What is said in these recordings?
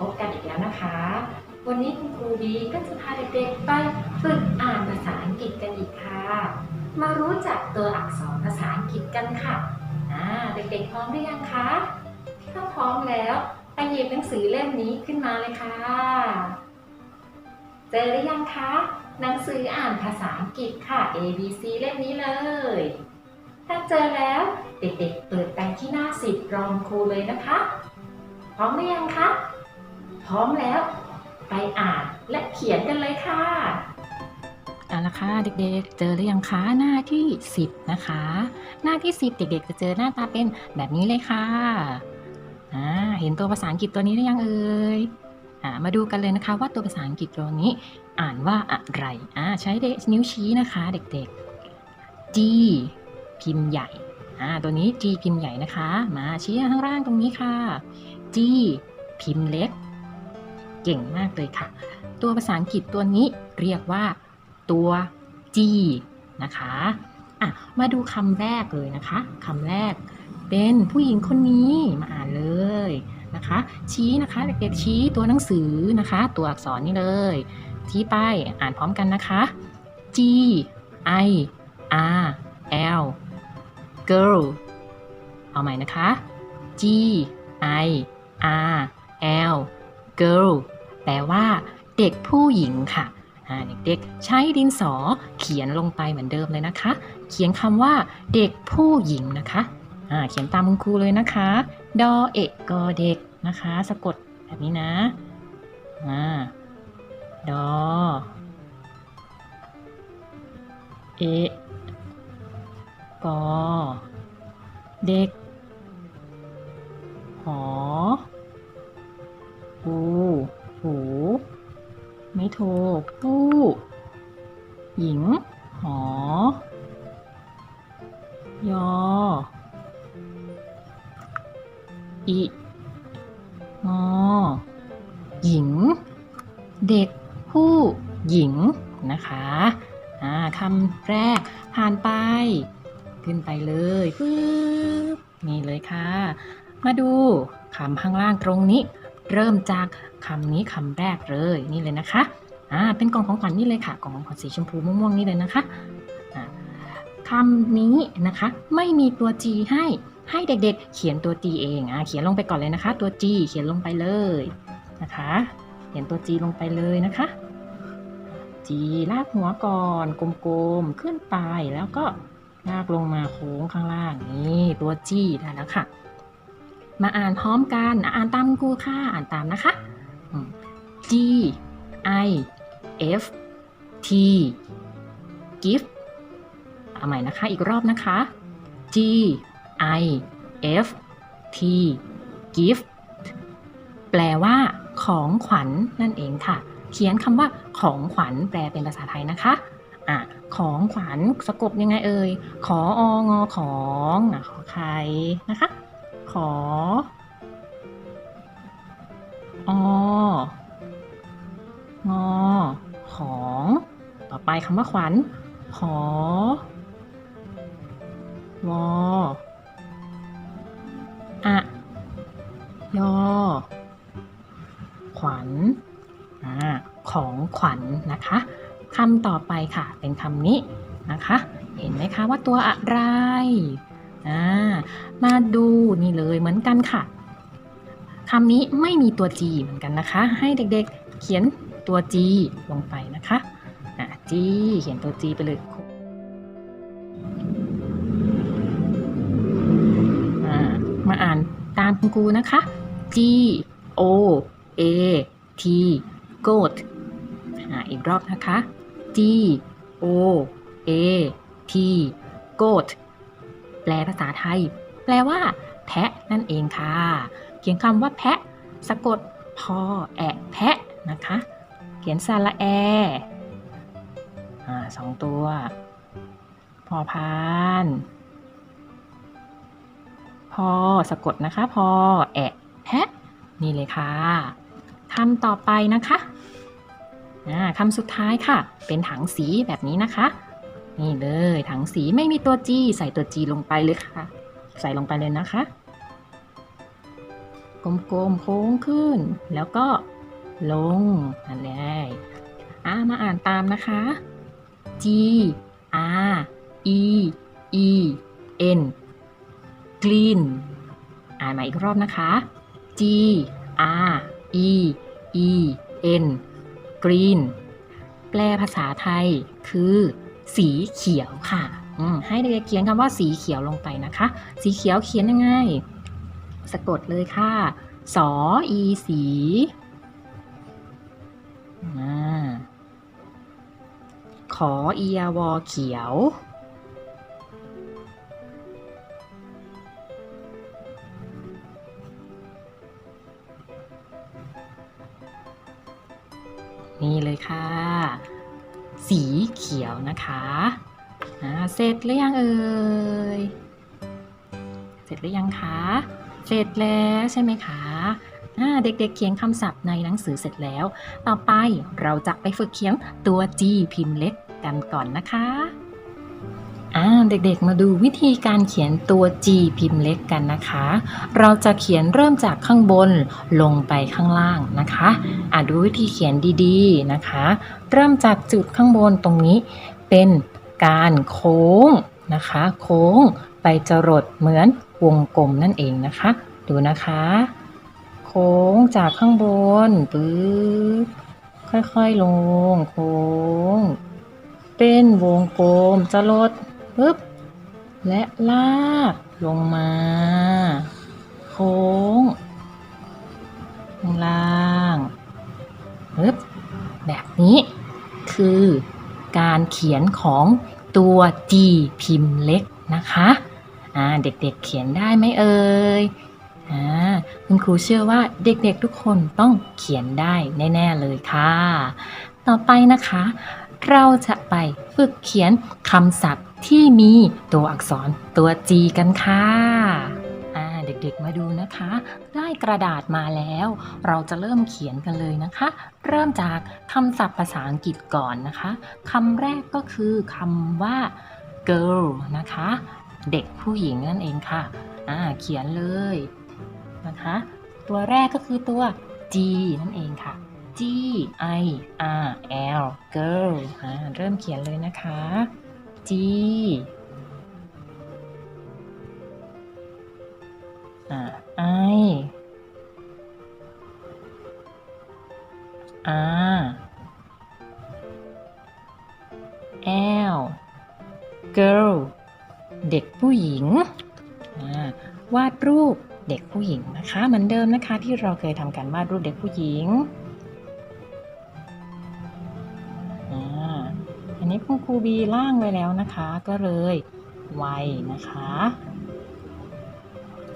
พบกันอีกแล้วนะคะ วันนี้คุณครูบีก็จะพาเด็กๆไปฝึกอ่านภาษาอังกฤษกันอีกค่ะ มารู้จักตัวอักษรภาษาอังกฤษกันค่ะอ่าเด็กๆพร้อมหรือยังคะถ้าพร้อมแล้วไปหยิบหนังสือเล่มนี้ขึ้นมาเลยค่ะ เจอหรือยังคะหนังสืออ่านภาษาอังกฤษค่ะ A B C เล่มนี้เลย ถ้าเจอแล้วเด็กๆเปิดไปที่หน้าสิบรองครูเลยนะคะ พร้อมหรือยังคะ พร้อมแล้ว ไปอ่านและเขียนกันเลยค่ะเอาละค่ะเด็กๆ เจอหรือยังคะหน้าที่ 10 นะคะ หน้าที่ 10 เด็ก ๆ จะเจอหน้าตาเป็นแบบนี้เลยค่ะอ่าเห็นตัวภาษาอังกฤษตัวนี้หรือยังเอ่ยอ่ามาดูกันเลยนะคะว่าตัวภาษาอังกฤษตัวนี้ อ่านว่าอะไรอ่าใช้ดนิ้วชี้นะคะ เด็กๆ G พิมพ์ใหญ่อ่าตัวนี้ G พิมพ์ใหญ่นะคะ มาชี้ข้างล่างตรงนี้ค่ะ G พิมพ์เล็ก เก่งมากเลยค่ะ ตัวภาษาอังกฤษตัวนี้เรียกว่า ตัว G นะคะอะมาดูคำแรกเลยนะคะคำแรกเป็นผู้หญิงคนนี้มาอ่านเลยนะคะ ชี้นะคะเด็กๆชี้ตัวหนังสือนะคะ ตัวอักษรนี่เลย ชี้ไปอ่านพร้อมกันนะคะ G I R L girl เอาใหม่นะคะ G I R L girl แปลว่า เด็กผู้หญิงค่ะเด็กๆใช้ดินสอเขียนลงไปเหมือนเดิมเลยนะคะ เขียนคำว่า เด็กผู้หญิงนะคะเขียนตามคุณครูเลยนะคะ ดอเอกกอเด็กนะคะ สะกดแบบนี้นะอ่าดอเอกกอเด็ก งอหญิง เด็กผู้หญิงนะคะอ่าคำแรกผ่านไป ขึ้นไปเลยปึ๊บนี่เลยค่ะ มาดูคำข้างล่างตรงนี้ เริ่มจากคำนี้คำแรกเลยนี่เลยนะคะอ่าเป็นกล่องของขวัญนี่เลยค่ะกล่องของขวัญสีชมพูม่วงๆนี่เลยนะคะคำนี้นะคะ ไม่มีตัว G ให้ ให้เด็กๆ เขียนตัว G เองอ่าเขียนลงไปก่อนเลยนะคะ ตัว G เขียนลงไปเลยนะคะ เขียนตัว G ลงไปเลยนะคะ G ลากหัวก่อนกลมๆขึ้นไปแล้วก็ลากลงมาโค้งข้างล่างนี่ตัว G ได้แล้วค่ะ มาอ่านพร้อมกันอ่านตามครูค่ะอ่านตามนะคะอืม G I F T gift เอาใหม่นะคะอีกรอบนะคะ G I F T gift แปลว่า ของขวัญนั่นเองค่ะ เขียนคำว่า ของขวัญแปลเป็นภาษาไทยนะคะอะของขวัญสะกดยังไงเอ่ย ขอองอของอะขอใครนะคะ ขอองอของ ต่อไปคำว่าขวัญ ขอวอ อะยอ ขวัญอ่าของขวัญนะคะคำต่อไปค่ะ เป็นคำนี้นะคะ เห็นไหมคะว่าตัวอะไรอ่ามาดูนี่เลยเหมือนกันค่ะคำนี้ไม่มีตัว G เหมือนกันนะคะ ให้เด็กๆเขียนตัว G ลงไปนะคะอะ G เขียนตัว G ไปเลยอ่าามคุณครูนะคะ G O A T goat อีกรอบนะคะ G O A T goat แปลภาษาไทย แปลว่า แพะนั่นเองค่ะ เขียนคำว่าแพะ สะกดพอแอะแพะนะคะ เขียนสระแออสองตัว พอพาน อสะกดนะคะพอแอะแพะนี่เลยค่ะคำต่อไปนะคะคำสุดท้ายค่ะ เป็นถังสีแบบนี้นะคะ นี่เลยถังสีไม่มีตัว G ใส่ตัว G ลงไปเลยค่ะ ใส่ลงไปเลยนะคะ กลมๆโค้งขึ้น แล้วก็ลงนั่นเลยอ่ามาอ่านตามนะคะ G R E E N green อ่านมาอีกรอบนะคะ G R E E N green แปลภาษาไทยคือ สีเขียวค่ะ ให้เด็กๆเขียนคำว่าสีเขียวลงไปนะคะ สีเขียวเขียนยังไง สะกดเลยค่ะ สออีสีขอเอียวอเขียว ขียวนะคะเสร็จหรือยังเอ่ย เสร็จหรือยังคะ เสร็จแล้วใช่ไหมคะเด็กๆเขียนคำศัพท์ในหนังสือเสร็จแล้ว ต่อไปเราจะไปฝึกเขียนตัว G พิมพ์เล็กกันก่อนนะคะ เด็กๆ มาดูวิธีการเขียนตัว G พิมพ์เล็กกันนะคะ เราจะเขียนเริ่มจากข้างบนลงไปข้างล่างนะคะอ่าดูวิธีเขียนดีๆนะคะ เริ่มจากจุดข้างบนตรงนี้ เป็นการโค้งนะคะ โค้งไปจรดเหมือนวงกลมนั่นเองนะคะ ดูนะคะ โค้งจากข้างบนปึ๊บค่อยๆลงโค้งเป็นวงกลมจรด ปึ๊บ และลากลงมา โค้งข้างล่างปึ๊บ แบบนี้คือการเขียนของตัว G พิมพ์เล็กนะคะอ่าเด็กๆเขียนได้ไหมเอ่ยอ่าคุณครูเชื่อว่าเด็กๆทุกคนต้องเขียนได้แน่ ๆเลยค่ะ ต่อไปนะคะ เราจะไปฝึกเขียนคำศัพท์ ที่มีตัวอักษรตัว G กันค่ะเด็กๆมาดูนะคะ ได้กระดาษมาแล้ว เราจะเริ่มเขียนกันเลยนะคะ เริ่มจากคำศัพท์ภาษาอังกฤษก่อนนะคะคำแรกก็คือคำว่า girl นะคะ เด็กผู้หญิงนั่นเองค่ะอ่าเขียนเลยนะคะ ตัวแรกก็คือตัว G นั่นเองค่ะ G I R L girl เริ่มเขียนเลยนะคะ G อ่า I R L girl เด็กผู้หญิง วาดรูปเด็กผู้หญิงนะคะ เหมือนเดิมนะคะที่เราเคยทำการวาดรูปเด็กผู้หญิง รูบีล่างไว้แล้วนะคะ ก็เลยไวนะคะ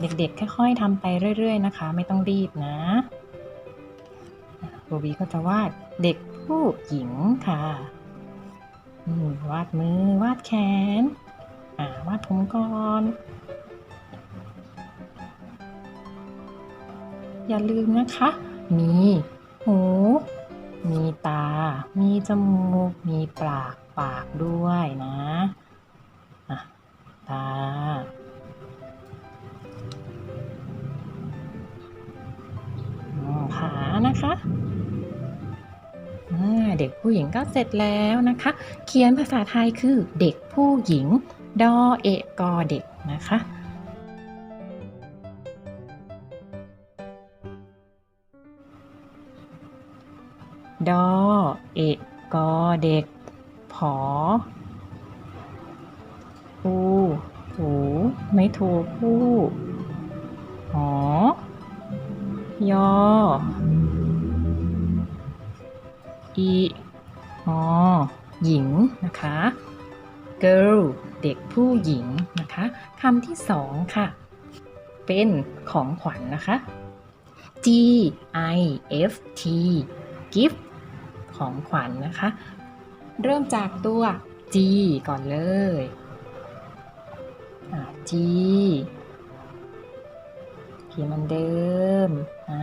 เด็กๆค่อยๆทำไปเรื่อย ๆ นะคะ ไม่ต้องรีบนะครูบีก็จะวาดเด็กผู้หญิงค่ะวาดมือวาดแขนาวาดผมก่อนอย่าลืมนะคะ มีหู มีตา มีจมูก มีปาก ปากด้วยนะอะตา ขานะคะเด็กผู้หญิงก็เสร็จแล้วนะคะ เขียนภาษาไทยคือเด็กผู้หญิง ดอเอะกอเด็กนะคะดอเอะกอเด็ก ไม่ถูกผู้หอยออีอหญิงนะคะ girl เด็กผู้หญิงนะคะคำที่สองค่ะ เป็นของขวัญนะคะ G I F T gift ของขวัญนะคะ เริ่มจากตัว G ก่อนเลย อะ G เขียนมันเดิมอ่า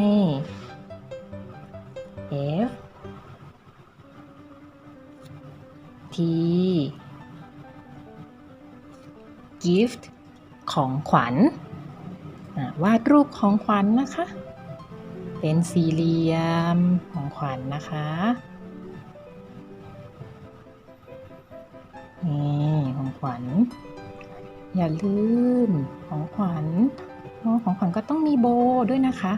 I F T gift ของขวัญวาดรูปของขวัญนะคะ เป็นสี่เหลี่ยมของขวัญนะคะ วัญ อย่าลืมของขวัญของขวัญก็ต้องมีโบด้วยนะคะ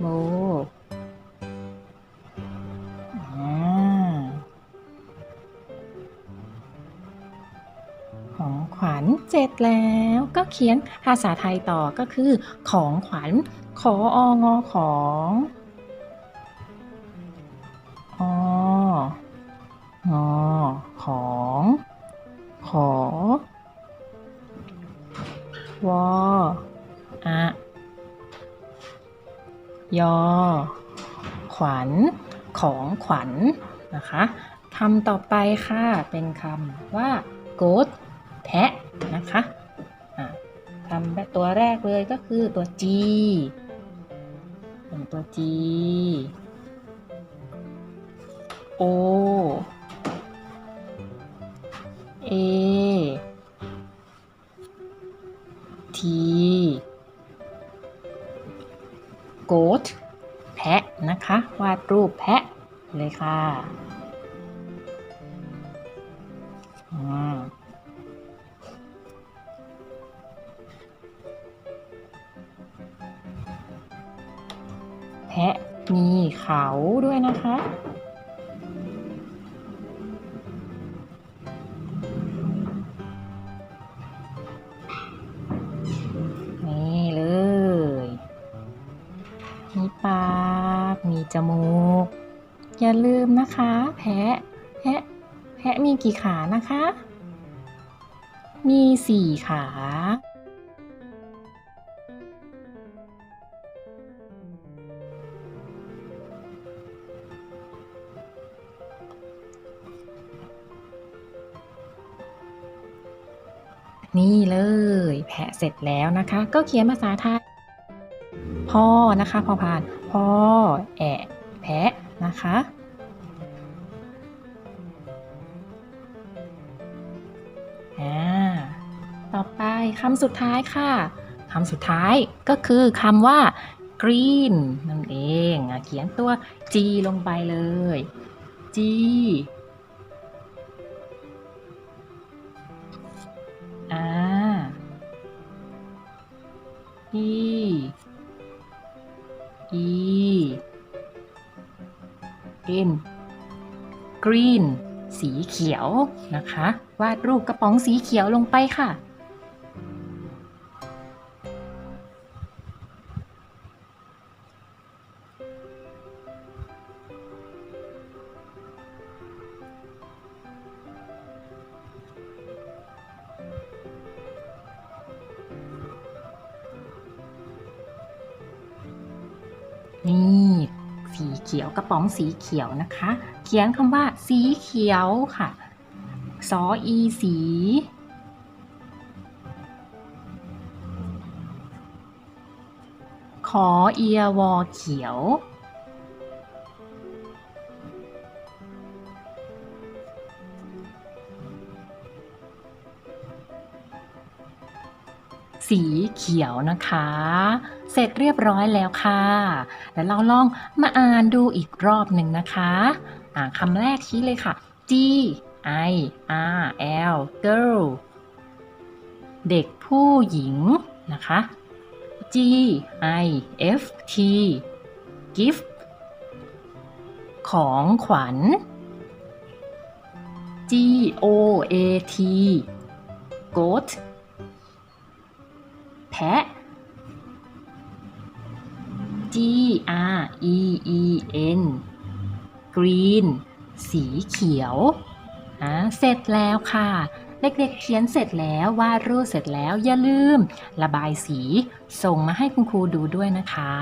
โบของขวัญเสร็จแล้วก็เขียนภาษาไทยต่อก็คือ ของขวัญขอองอของ ยอ ขวัญ ของขวัญนะคะคำต่อไปค่ะ เป็นคำว่า goat แพะนะคะคำตัวแรกเลยก็คือตัว G เป็นตัว G O A แพะมีเขาด้วยนะคะ นี่เลย มีปาก มีจมูก อย่าลืมนะคะ แพะ แพะ แพะมีกี่ขานะคะ มีสี่ขา นี่เลยแพะเสร็จแล้วนะคะ ก็เขียนภาษาไทยพ่อนะคะพอผ่านพ่อแอะแพะนะคะอ่าต่อไปคำสุดท้ายค่ะคำสุดท้ายก็คือคำว่า green นั่นเองเขียนตัว G ลงไปเลย G สีเขียวนะคะ วาดรูปกระป๋องสีเขียวลงไปค่ะ กระป๋องสีเขียวนะคะ เขียนคำว่าสีเขียวค่ะสออีสี ขอเอียวอเขียว สีเขียวนะคะ เสร็จเรียบร้อยแล้วค่ะ แล้วเราลองมาอ่านดูอีกรอบหนึ่งนะคะอ่าคำแรกชี้เลยค่ะ G I R L girl เด็กผู้หญิงนะคะ G I F T gift ของขวัญ G O A T goat แพะ G R E E N green สีเขียวอ่าเสร็จแล้วค่ะ เด็กๆเขียนเสร็จแล้ววาดรูปเสร็จแล้ว อย่าลืม ระบายสีส่งมาให้คุณครูดูด้วยนะคะ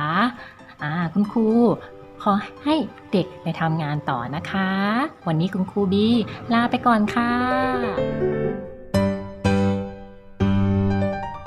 อ่าคุณครูขอให้เด็กไปทำงานต่อนะคะ วันนี้คุณครูบีลาไปก่อนค่ะ